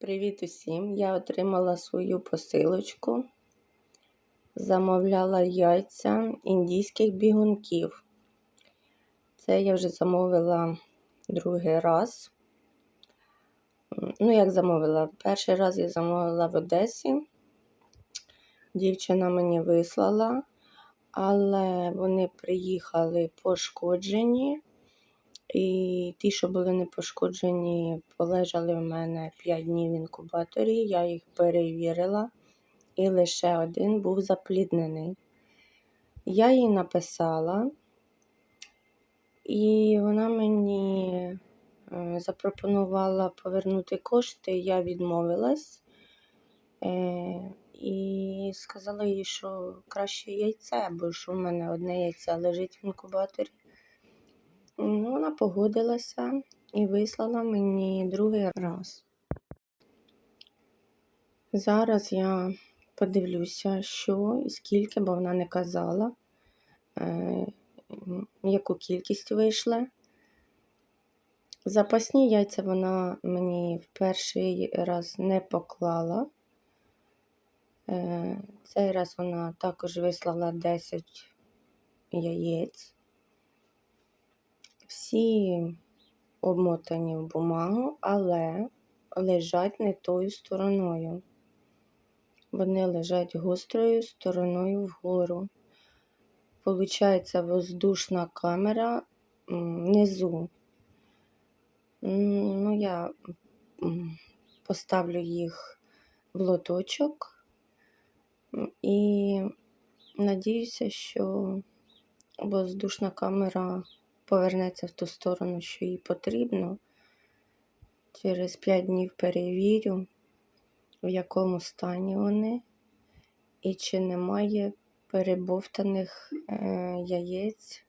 Привіт усім! Я отримала свою посилочку. Замовляла яйця індійських бігунків. Це я вже замовила другий раз. Ну, як замовила? Перший раз я замовила в Одесі. Дівчина мені вислала, але вони приїхали пошкоджені. І ті, що були не пошкоджені, полежали в мене 5 днів в інкубаторі. Я їх перевірила, і лише один був запліднений. Я їй написала, і вона мені е, запропонувала повернути кошти, я відмовилась е, і сказала їй, що краще яйце, бо що в мене одне яйце лежить в інкубаторі. Ну, вона погодилася і вислала мені другий раз. Зараз я подивлюся, що і скільки, бо вона не казала, е, яку кількість вийшла. Запасні яйця вона мені в перший раз не поклала. Е, цей раз вона також вислала 10 яєць. Всі обмотані в бумагу, але лежать не тою стороною. Вони лежать гострою стороною вгору. Получається воздушна камера внизу. Ну, я поставлю їх в лоточок і надіюся, що воздушна камера повернеться в ту сторону, що їй потрібно. Через 5 днів перевірю, в якому стані вони, і чи немає перебовтаних е, яєць,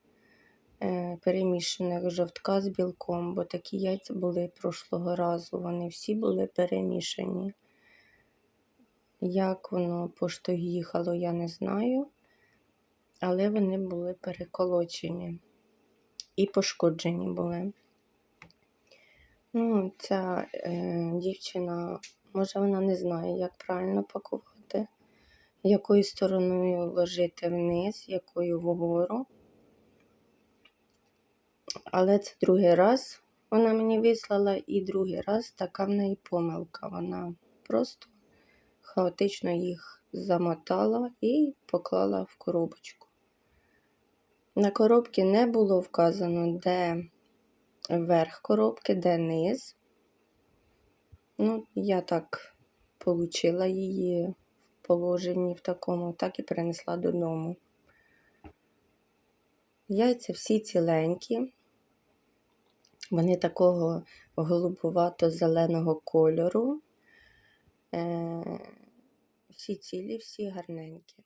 е, перемішаних жовтка з білком, бо такі яйця були прошлого разу. Вони всі були перемішані. Як воно поштою їхало, я не знаю, але вони були переколочені і пошкоджені були. Ну, ця е, дівчина, може, вона не знає, як правильно пакувати, якою стороною ложити вниз, якою вгору. Але це другий раз вона мені вислала, і другий раз така в неї помилка. Вона просто хаотично їх замотала і поклала в коробочку. На коробці не було вказано, де верх коробки, де низ. Ну, я так отримала її в положенні в такому, так і принесла додому. Яйця всі ціленькі, вони такого голубувато-зеленого кольору. Е, всі цілі, всі гарненькі.